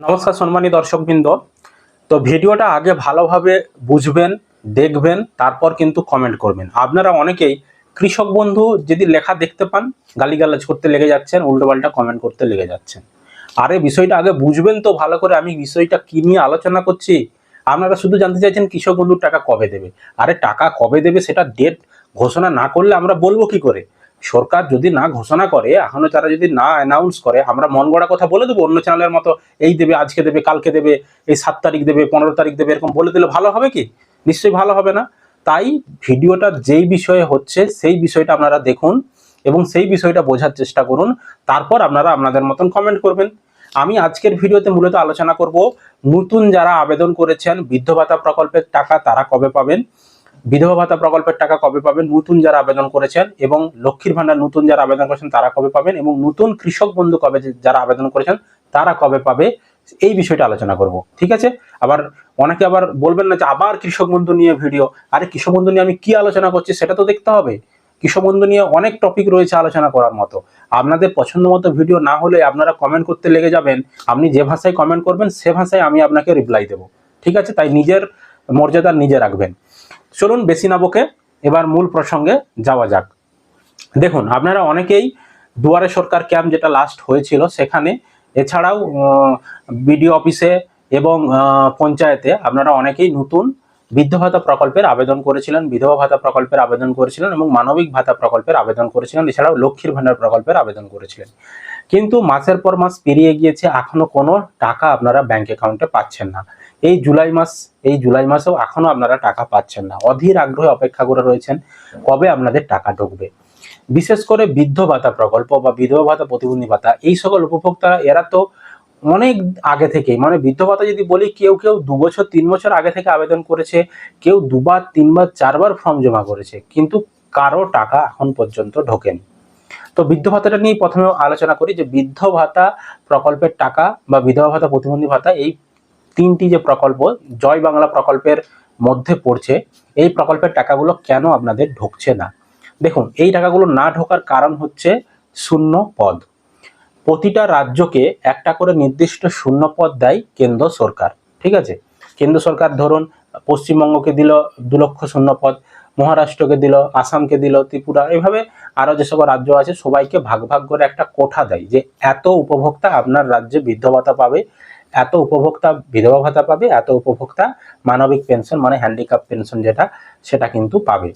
নমস্কার সম্মানী দর্শকবৃন্দ। তো ভিডিওটা আগে ভালোভাবে বুঝবেন, দেখবেন, তারপর কিন্তু কমেন্ট করবেন। আপনারা অনেকেই কৃষক বন্ধু যদি লেখা দেখতে পান, গালিগালাজ করতে লেগে যাচ্ছেন উল্টোপাল্টা কমেন্ট করতে লেগে যাচ্ছেন। আরে বিষয়টা আগে বুঝবেন তো, ভালো করে আমি বিষয়টা কী নিয়ে আলোচনা করছি? আপনারা শুধু জানতে চাইছেন কৃষক বন্ধুর টাকা কবে দেবে। আরে টাকা কবে দেবে সেটা ডেট ঘোষণা না করলে আমরা বলব কি করে? সরকার যদি না ঘোষণা করে, এখনও তারা যদি না অ্যানাউন্স করে, আমরা মন গড়া কথা বলে দেবো অন্য চ্যানেলের মতো, এই দেবে, আজকে দেবে, কালকে দেবে, এই সাত তারিখ দেবে, পনেরো তারিখ দেবে, এরকম বলে দিলে ভালো হবে কি? নিশ্চয়ই ভালো হবে না। তাই ভিডিওটা যেই বিষয়ে হচ্ছে, সেই বিষয়টা আপনারা দেখুন এবং সেই বিষয়টা বোঝার চেষ্টা করুন। তারপর আপনারা আপনাদের মতন কমেন্ট করবেন। আমি আজকের ভিডিওতে মূলত আলোচনা করব, নতুন যারা আবেদন করেছেন, বৃদ্ধ ভাতা প্রকল্পের টাকা তারা কবে পাবেন? বিধবা ভাতা প্রকল্পের টাকা কবে পাবেন? নতুন যারা আবেদন করেছেন এবং লক্ষ্মীর ভান্ডার নতুন যারা আবেদন করেছেন, তারা কবে পাবেন? এবং নতুন কৃষক বন্ধু কবে যারা আবেদন করেছেন, তারা কবে পাবে? এই বিষয়টা আলোচনা করব, ঠিক আছে? আবার অনেকে আবার বলবেন না যে আবার কৃষক বন্ধু নিয়ে ভিডিও। আরে কৃষক বন্ধু নিয়ে আমি কি আলোচনা করছি, সেটা তো দেখতে হবে। কৃষক বন্ধু নিয়ে অনেক টপিক রয়েছে আলোচনা করার মতো। আপনাদের পছন্দ মতো ভিডিও না হলে আপনারা কমেন্ট করতে লেগে যাবেন। আপনি যে ভাষায় কমেন্ট করবেন, সে ভাষায় আমি আপনাকে রিপ্লাই দেবো, ঠিক আছে? তাই নিজের মর্যাদা নিজে রাখবেন। চলুন বেশি না বকে, এবার মূল প্রসঙ্গে যাওয়া যাক। দেখুন, আপনারা অনেকেই দুয়ারে সরকার ক্যাম্প যেটা লাস্ট হয়েছিল সেখানে, এছাড়াও বিডিও অফিসে এবং পঞ্চায়েতে আপনারা অনেকেই নতুন বৃদ্ধ ভাতা প্রকল্পের আবেদন করেছিলেন, বিধবা ভাতা প্রকল্পের আবেদন করেছিলেন এবং মানবিক ভাতা প্রকল্পের আবেদন করেছিলেন, এছাড়াও লক্ষ্মীর ভান্ডার প্রকল্পের আবেদন করেছিলেন। কিন্তু মাসের পর মাস পেরিয়ে গিয়েছে, এখনও কোনো টাকা আপনারা ব্যাংক অ্যাকাউন্টে পাচ্ছেন না। এই জুলাই মাস, এই জুলাই মাসেও এখনও আপনারা টাকা পাচ্ছেন না। অধীর আগ্রহে অপেক্ষা করে রয়েছেন, কবে আপনাদের টাকা ঢুকবে? বিশেষ করে বৃদ্ধ ভাতা প্রকল্প বা বিধবা ভাতা, প্রতিবন্ধী ভাতা, এই সকল উপভোক্তারা, এরা তো অনেক আগে থেকে মানে বৃদ্ধ ভাতা যদি বলি, কেউ কেউ দু বছর, তিন বছর আগে থেকে আবেদন করেছে, কেউ দুবার, তিনবার, চারবার ফর্ম জমা করেছে, কিন্তু কারও টাকা এখন পর্যন্ত ঢোকেনি। তো বৃদ্ধ ভাতাটা নিয়ে প্রথমে আলোচনা করি যে, বৃদ্ধ ভাতা প্রকল্পের টাকা বা বিধবা ভাতা, প্রতিবন্ধী ভাতা, এই তিনটি যে প্রকল্প, জয় বাংলা প্রকল্পের মধ্যে পড়ছে, এই প্রকল্পের টাকাগুলো কেন আপনাদের ঢুকছে না? দেখুন, এই টাকাগুলো না ঢোকার কারণ হচ্ছে শূন্য পদ। প্রতিটা রাজ্যকে একটা করে নির্দিষ্ট শূন্য পদ দেয় কেন্দ্র সরকার, ঠিক আছে? কেন্দ্র সরকার ধরুন, পশ্চিমবঙ্গকে দিল দু লক্ষ শূন্য পদ, মহারাষ্ট্রকে দিল, আসামকে দিল, ত্রিপুরা, এভাবে আরও যে সকল রাজ্য আছে, সবাইকে ভাগ ভাগ করে একটা কোঠা দেয় যে এত উপভোক্তা আপনার রাজ্যে বৃদ্ধ ভাতা পাবে এত উপভোক্তা, বিধবা ভাতা পাবে, এত উপভোক্তা মানবিক পেনশন মানে হ্যান্ডিক্যাপ পেনশন যেটা, সেটা কিন্তু পাবে।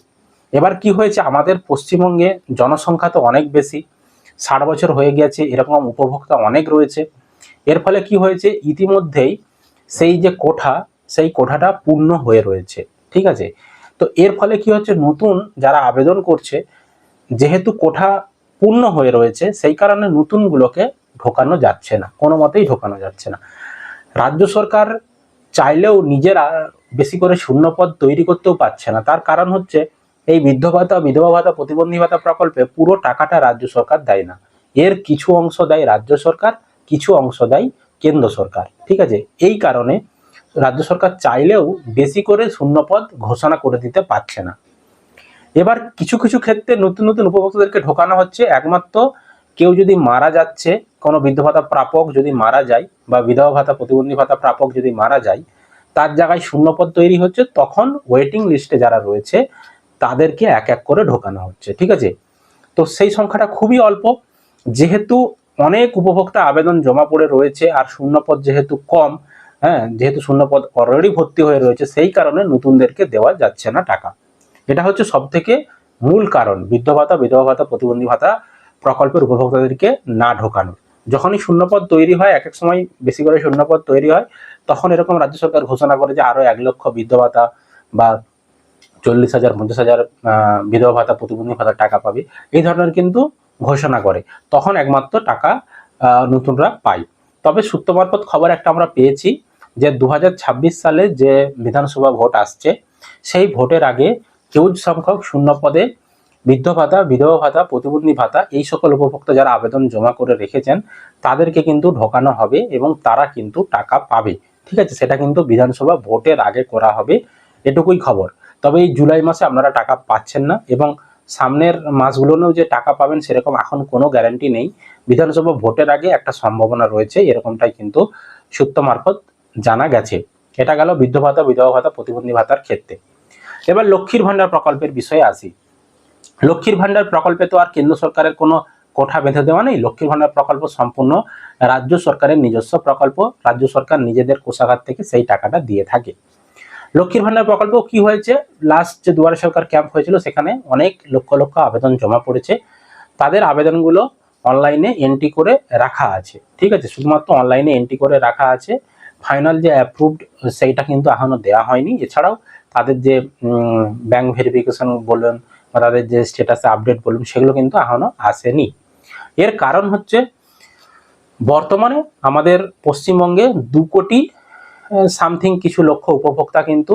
এবার কি হয়েছে? আমাদের পশ্চিমবঙ্গে জনসংখ্যা তো অনেক বেশি। ষাট বছর হয়ে গেছে, এরকম উপভোক্তা অনেক রয়েছে। এর ফলে কি হয়েছে? ইতিমধ্যেই সেই যে কোঠা, সেই কোঠাটা পূর্ণ হয়ে রয়েছে। ঠিক আছে? তো এর ফলে কি হচ্ছে? নতুন যারা আবেদন করছে, যেহেতু কোঠা পূর্ণ হয়ে রয়েছে, সেই কারণে নতুনগুলোকে ঢোকানো যাচ্ছে না। কোনো মতেই ঢোকানো যাচ্ছে না। রাজ্য সরকার চাইলেও নিজেরা বেশি করে শূন্যপদ তৈরি করতেও পারছে না। তার কারণ হচ্ছে, এই বৃদ্ধ ভাতা, বিধবা ভাতা, প্রতিবন্ধী ভাতা প্রকল্পে পুরো টাকাটা রাজ্য সরকার দেয় না। এর কিছু অংশ দেয় রাজ্য সরকার, কিছু অংশ দেয় কেন্দ্র সরকার। ঠিক আছে? এই কারণে রাজ্য সরকার চাইলেও বেশি করে শূন্যপদ ঘোষণা করে দিতে পারছে না। এবার কিছু কিছু ক্ষেত্রে নতুন নতুন উপভোক্তাদেরকে ঢোকানো হচ্ছে। একমাত্র কেউ যদি মারা যাচ্ছে কোনো বৃদ্ধ ভাতা প্রাপক যদি মারা যায় বা বিধবা ভাতা, প্রতিবন্ধী ভাতা প্রাপক যদি মারা যায়, তার জায়গায় শূন্যপদ তৈরি হচ্ছে, তখন ওয়েটিং লিস্টে যারা রয়েছে, তাদেরকে এক এক করে ঢোকানো হচ্ছে, ঠিক আছে? তো সেই সংখ্যাটা খুবই অল্প। যেহেতু অনেক উপভোক্তা আবেদন জমা পড়ে রয়েছে আর শূন্যপদ যেহেতু কম হ্যাঁ যেহেতু শূন্যপদ অলরেডি ভর্তি হয়ে রয়েছে, সেই কারণে নতুনদেরকে দেওয়া যাচ্ছে না টাকা। এটা হচ্ছে সব থেকে মূল কারণ বৃদ্ধ ভাতা, বিধবা ভাতা, প্রতিবন্ধী ভাতা প্রকল্পের উপভোক্তাদেরকে না ঢোকানোর। যখনই শূন্যপদ তৈরি হয় এক এক সময় বেশি করে শূন্যপদ তৈরি হয়, তখন এরকম রাজ্য সরকার ঘোষণা করে যে আরও এক লক্ষ বৃদ্ধ ভাতা বা চল্লিশ হাজার, পঞ্চাশ হাজার বিধবা ভাতা, প্রতিবন্ধী ভাতা টাকা পাবে। এই ধরনের কিন্তু ঘোষণা করে। তখন একমাত্র টাকা নতুনরা পায়। তবে সূত্র মারফত খবর একটা আমরা পেয়েছি যে দু হাজার ছাব্বিশ সালে যে বিধানসভা ভোট আসছে, সেই ভোটের আগে হিউজ সংখ্যক শূন্য পদে বৃদ্ধ ভাতা, বিধবা ভাতা, প্রতিবন্ধী ভাতা, এই সকল উপভোক্তা যারা আবেদন জমা করে রেখেছেন, তাদেরকে কিন্তু ঢোকানো হবে এবং তারা কিন্তু টাকা পাবে। ঠিক আছে? সেটা কিন্তু বিধানসভা ভোটের আগে করা হবে। এটুকুই খবর। তবে এই জুলাই মাসে আপনারা টাকা পাচ্ছেন না এবং সামনের মাসগুলোতেও যে টাকা পাবেন সেরকম এখন কোনো গ্যারান্টি নেই। বিধানসভা ভোটের আগে একটা সম্ভাবনা রয়েছে, এরকমটাই কিন্তু সূত্র মারফত জানা গেছে। এটা গেল বৃদ্ধ ভাতা, বিধবা ভাতা, প্রতিবন্ধী ভাতার ক্ষেত্রে। এবার লক্ষ্মীর ভাণ্ডার প্রকল্পের বিষয়ে আসি। লক্ষ্মীর ভাণ্ডার প্রকল্পে তো আর কেন্দ্র সরকারের কোনো কোঠা বেঁধে দেওয়া নেই। লক্ষ্মীর ভাণ্ডার প্রকল্প সম্পূর্ণ রাজ্য সরকারের নিজস্ব প্রকল্প। রাজ্য সরকার নিজেদের কোষাগার থেকে সেই টাকাটা দিয়ে থাকে। লক্ষ্মীর ভাণ্ডার প্রকল্প কি হয়েছে? লাস্ট যে দুয়ারে সরকার ক্যাম্প হয়েছিল, সেখানে অনেক লক্ষ লক্ষ আবেদন জমা পড়েছে। তাদের আবেদনগুলো অনলাইনে এন্ট্রি করে রাখা আছে। ঠিক আছে? শুধুমাত্র অনলাইনে এন্ট্রি করে রাখা আছে। ফাইনাল যে অ্যাপ্রুভড সেইটা কিন্তু এখনও দেওয়া হয়নি। এছাড়াও তাদের যে ব্যাংক ভেরিফিকেশন বলুন বা তাদের যে স্ট্যাটাসে আপডেট বলুন, সেগুলো কিন্তু এখনও আসেনি। এর কারণ হচ্ছে, বর্তমানে আমাদের পশ্চিমবঙ্গে দু কোটি সামথিং কিছু লক্ষ উপভোক্তা কিন্তু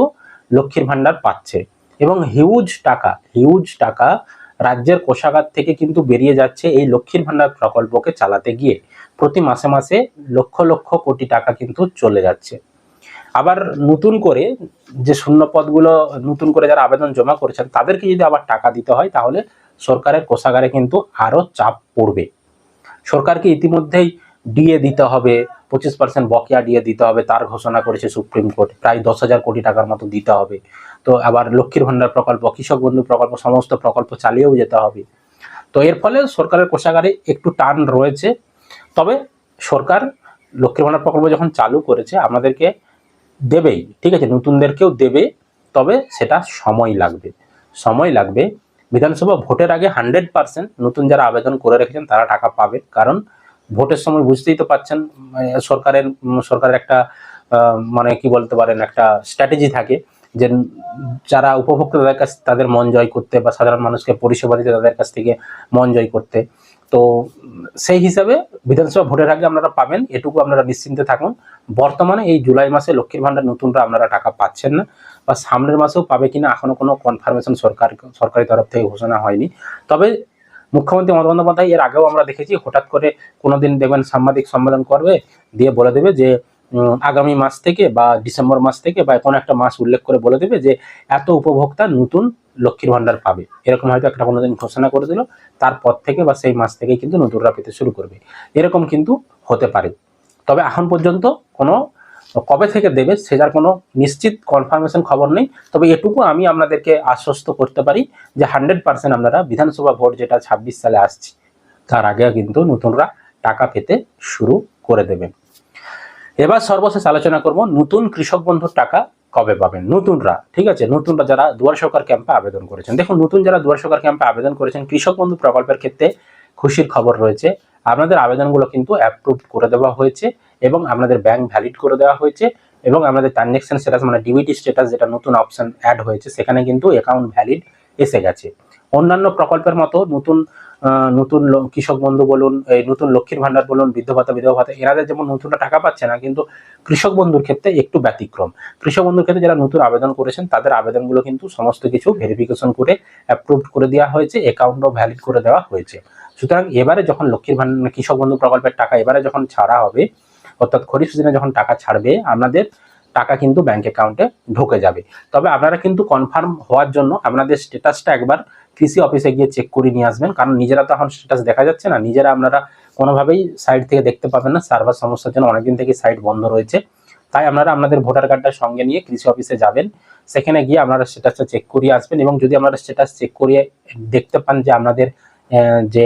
লক্ষ্মীর ভাণ্ডার পাচ্ছে। এবং হিউজ টাকা হিউজ টাকা রাজ্যের কোষাগার থেকে কিন্তু বেরিয়ে যাচ্ছে এই লক্ষ্মীর ভাণ্ডার প্রকল্পকে চালাতে গিয়ে। প্রতি মাসে মাসে লক্ষ লক্ষ কোটি টাকা কিন্তু চলে যাচ্ছে। আবার নতুন করে যে শূন্য পদগুলো নতুন করে যারা আবেদন জমা করেছেন, তাদেরকে যদি আবার টাকা দিতে হয়, তাহলে সরকারের কোষাগারে কিন্তু আরও চাপ পড়বে। সরকারকে ইতিমধ্যেই ডিএ দিতে হবে, পঁচিশ পার্সেন্ট বকেয়া ডিএ দিতে হবে, তার ঘোষণা করেছে সুপ্রিম কোর্ট, প্রায় দশ হাজার কোটি টাকার মতো দিতে হবে। তো আবার লক্ষ্মীর ভাণ্ডার প্রকল্প, কৃষক বন্ধু প্রকল্প, সমস্ত প্রকল্প চালিয়েও যেতে হবে। তো এর ফলে সরকারের কোষাগারে একটু টান রয়েছে। তবে সরকার লক্ষ্মীর ভাণ্ডার প্রকল্প যখন চালু করেছে, আমাদেরকে দেবেই, ঠিক আছে? নতুনদেরকেও দেবে, তবে সেটা সময় লাগবে। সময় লাগবে। বিধানসভা ভোটের আগে হান্ড্রেড পার্সেন্ট নতুন যারা আবেদন করে রেখেছেন, তারা টাকা পাবে। কারণ ভোটের সময় বুঝতেই তো পাচ্ছেন মানে সরকারের সরকারের একটা মানে কি বলতে পারেন, একটা স্ট্র্যাটেজি থাকে যে যারা উপভোক্তা তাদের কাছ, তাদের মন জয় করতে বা সাধারণ মানুষকে পরিষেবা দিতে তাদের কাছ থেকে মন জয় করতে। তো সেই হিসাবে বিধানসভা ভোটের আগে আপনারা পাবেন, এটুকু আপনারা নিশ্চিন্তে থাকুন। বর্তমানে এই জুলাই মাসে লক্ষ্মীর ভাণ্ডার নতুনরা আপনারা টাকা পাচ্ছেন না বা সামনের মাসেও পাবে কিনা এখনও কোনো কনফার্মেশন সরকার, সরকারি তরফ থেকে ঘোষণা হয়নি। তবে মুখ্যমন্ত্রী মমতা বন্দ্যোপাধ্যায় এর আগেও আমরা দেখেছি, হঠাৎ করে কোনোদিন দেখবেন সাংবাদিক সম্মেলন করবে, দিয়ে বলে দেবে যে আগামী মাস থেকে বা ডিসেম্বর মাস থেকে বা কোনো একটা মাস উল্লেখ করে বলে দেবে যে, এত উপভোক্তা নতুন লক্ষ্মীর ভাণ্ডার পাবে। এরকম হয়তো একটা কোনোদিন ঘোষণা করে দিল তারপর থেকে বা সেই মাস থেকে কিন্তু নতুনরা পেতে শুরু করবে। এরকম কিন্তু হতে পারে। তবে এখন পর্যন্ত কোনো, কবে থেকে দেবে সেটার কোনো নিশ্চিত কনফার্মেশন খবর নেই। তবে এটুকু আমি আপনাদেরকে আশ্বস্ত করতে পারি যে হান্ড্রেড পার্সেন্ট আপনারা বিধানসভা ভোট যেটা ছাব্বিশ সালে আসছে, তার আগে কিন্তু নতুনরা টাকা পেতে শুরু করে দেবেন এবার সর্বশেষ আলোচনা করব নতুন কৃষক বন্ধুর টাকা কবে পাবেন? নতুনরা, ঠিক আছে? নতুনরা যারা দুয়ার সরকার ক্যাম্পে আবেদন করেছেন। দেখুন, নতুন যারা দুয়ার সরকার ক্যাম্পে আবেদন করেছেন, কৃষক বন্ধু প্রকল্পের ক্ষেত্রে খুশির খবর রয়েছে। আপনাদের আবেদনগুলো কিন্তু অ্যাপ্রুভ করে দেওয়া হয়েছে এবং আপনাদের ব্যাংক ভ্যালিড করে দেওয়া হয়েছে এবং আমাদের ট্রানজ্যাকশন স্ট্যাটাস মানে ডিবিটি স্ট্যাটাস যেটা নতুন অপশন অ্যাড হয়েছে, সেখানে কিন্তু অ্যাকাউন্ট ভ্যালিড এসে গেছে। অন্যান্য প্রকল্পের মতো নতুন নতুন কৃষক বন্ধু বলুন, এই নতুন লক্ষ্মীর ভান্ডার বলুন, বৃদ্ধ ভাতা, বিধবা ভাতা এনাদের যেমন নতুনটা টাকা পাচ্ছে না, কিন্তু কৃষক বন্ধুর ক্ষেত্রে একটু ব্যতিক্রম। কৃষক বন্ধুর ক্ষেত্রে যারা নতুন আবেদন করেছেন, তাদের আবেদনগুলো কিন্তু সমস্ত কিছু ভেরিফিকেশন করে অ্যাপ্রুভ করে দেওয়া হয়েছে অ্যাকাউন্টও ভ্যালিড করে দেওয়া হয়েছে। সুতরাং এবারে যখন লক্ষ্মীর ভান্ডার কৃষক বন্ধু প্রকল্পের টাকা এবারে যখন ছাড়া হবে, অর্থাৎ খরিফ সিজনে যখন টাকা ছাড়বে আপনাদের টাকা কিন্তু ব্যাংক অ্যাকাউন্টে ঢুকে যাবে। তবে আপনারা কিন্তু কনফার্ম হওয়ার জন্য আপনাদের স্ট্যাটাসটা একবার কৃষি অফিসে গিয়ে চেক করে নিয়ে আসবেন। কারণ নিজেরা তো এখন স্ট্যাটাস দেখা যাচ্ছে না, নিজেরা আপনারা কোনোভাবেই সাইট থেকে দেখতে পাবেন না। সার্ভার সমস্যার জন্য অনেকদিন থেকে সাইট বন্ধ রয়েছে। তাই আপনারা আপনাদের ভোটার কার্ডটা সঙ্গে নিয়ে কৃষি অফিসে যাবেন। সেখানে গিয়ে আপনারা স্ট্যাটাসটা চেক করিয়ে আসবেন এবং যদি আপনারা স্ট্যাটাস চেক করিয়ে দেখতে পান যে আপনাদের যে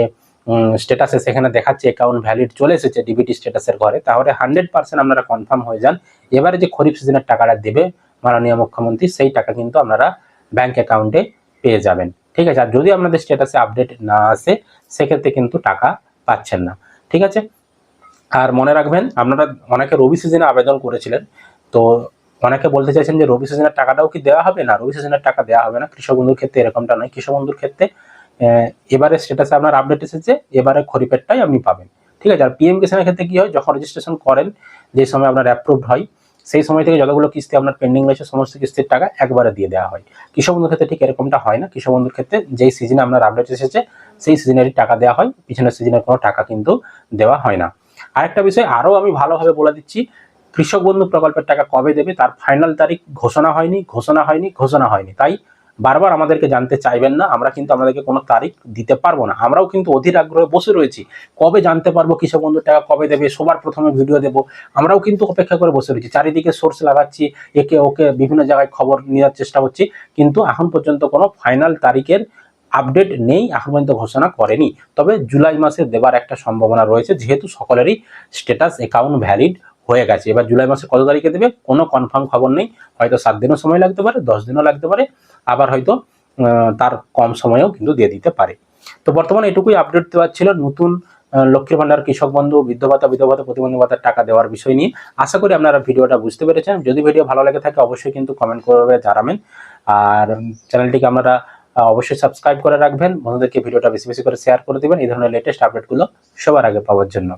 স্ট্যাটাসে সেখানে দেখাচ্ছে অ্যাকাউন্ট ভ্যালিড চলে এসেছে ডিবিটি স্ট্যাটাসের ঘরে। তাহলে হান্ড্রেড পার্সেন্ট আপনারা কনফার্ম হয়ে যান। এবারে যে খরিফ সিজনের টাকাটা দেবে মাননীয় মুখ্যমন্ত্রী, সেই টাকা কিন্তু আপনারা ব্যাংক অ্যাকাউন্টে পেয়ে যাবেন। ঠিক আছে? আর যদি আপনাদের স্ট্যাটাসে আপডেট না আসে, সেক্ষেত্রে কিন্তু টাকা পাচ্ছেন না। ঠিক আছে? আর মনে রাখবেন, আপনারা অনেকে রবি সিজনে আবেদন করেছিলেন, তো অনেকে বলতে চাইছেন যে রবি সিজনের টাকাটাও কি দেওয়া হবে? না, রবি সিজনের টাকা দেওয়া হবে না। কৃষক বন্ধুর ক্ষেত্রে এরকমটা নয়। কৃষক বন্ধুর ক্ষেত্রে এবারে স্ট্যাটাসে আপনার আপডেট এসেছে, এবারে খরিফেরটাই আপনি পাবেন। ঠিক আছে, আর পিএম কিষানের ক্ষেত্রে কী হয়, যখন রেজিস্ট্রেশন করেন, যে সময় আপনার অ্যাপ্রুভড হয়, সেই সময় থেকে যতগুলো কিস্তি আপনার পেন্ডিং রয়েছে, সমস্ত কিস্তির টাকা একবারে দিয়ে দেওয়া হয়। কৃষক বন্ধুর ক্ষেত্রে ঠিক এরকমটা হয় না। কৃষক বন্ধুর ক্ষেত্রে যেই সিজনে আপনার আপডেট এসেছে, সেই সিজনেরই টাকা দেওয়া হয়। পিছনের সিজনের কোনো টাকা কিন্তু দেওয়া হয় না। আরেকটা বিষয় আরও আমি ভালোভাবে বলে দিচ্ছি, কৃষক বন্ধু প্রকল্পের টাকা কবে দেবে, তার ফাইনাল তারিখ ঘোষণা হয়নি ঘোষণা হয়নি ঘোষণা হয়নি। তাই বারবার আমাদেরকে জানতে চাইবেন না, আমরা কিন্তু আমাদেরকে কোনো তারিখ দিতে পারব না। আমরাও কিন্তু অধীর আগ্রহে বসে রয়েছি। কবে জানতে পারব কৃষক বন্ধুর টাকা, কবে দেবে, সবার প্রথমে ভিডিও দেবো, আমরাও কিন্তু অপেক্ষা করে বসে রয়েছি। চারিদিকে সোর্স লাগাচ্ছি, একে ওকে বিভিন্ন জায়গায় খবর নেওয়ার চেষ্টা করছি, কিন্তু এখন পর্যন্ত কোনো ফাইনাল তারিখের আপডেট নেই, এখন পর্যন্ত ঘোষণা করেনি। তবে জুলাই মাসে দেবার একটা সম্ভাবনা রয়েছে, যেহেতু সকলেরই স্ট্যাটাস অ্যাকাউন্ট ভ্যালিড হয়ে গেছে। এবার জুলাই মাসে কত তারিখে দেবে, কোনো কনফার্ম খবর নেই। হয়তো সাত দিনও সময় লাগতে পারে, দশ দিনও লাগতে পারে। আবার হয়তো তার কম সময়েও কিন্তু দিয়ে দিতে পারে। তো বর্তমানে এটুকুই আপডেট দেওয়ার ছিল। নতুন লক্ষ্মীর ভান্ডার কৃষক বন্ধু, বৃদ্ধ ভাতা, বিধবা ভাতা, প্রতিবন্ধী ভাতার টাকা দেওয়ার বিষয় নিয়ে আশা করি আপনারা ভিডিওটা বুঝতে পেরেছেন। যদি ভিডিও ভালো লেগে থাকে, অবশ্যই কিন্তু কমেন্ট করে জানাবেন। আর চ্যানেলটিকে আপনারা অবশ্যই সাবস্ক্রাইব করে রাখবেন। বন্ধুদেরকে ভিডিওটা বেশি বেশি করে শেয়ার করে দেবেন। এই ধরনের লেটেস্ট আপডেটগুলো সবার আগে পাওয়ার জন্য।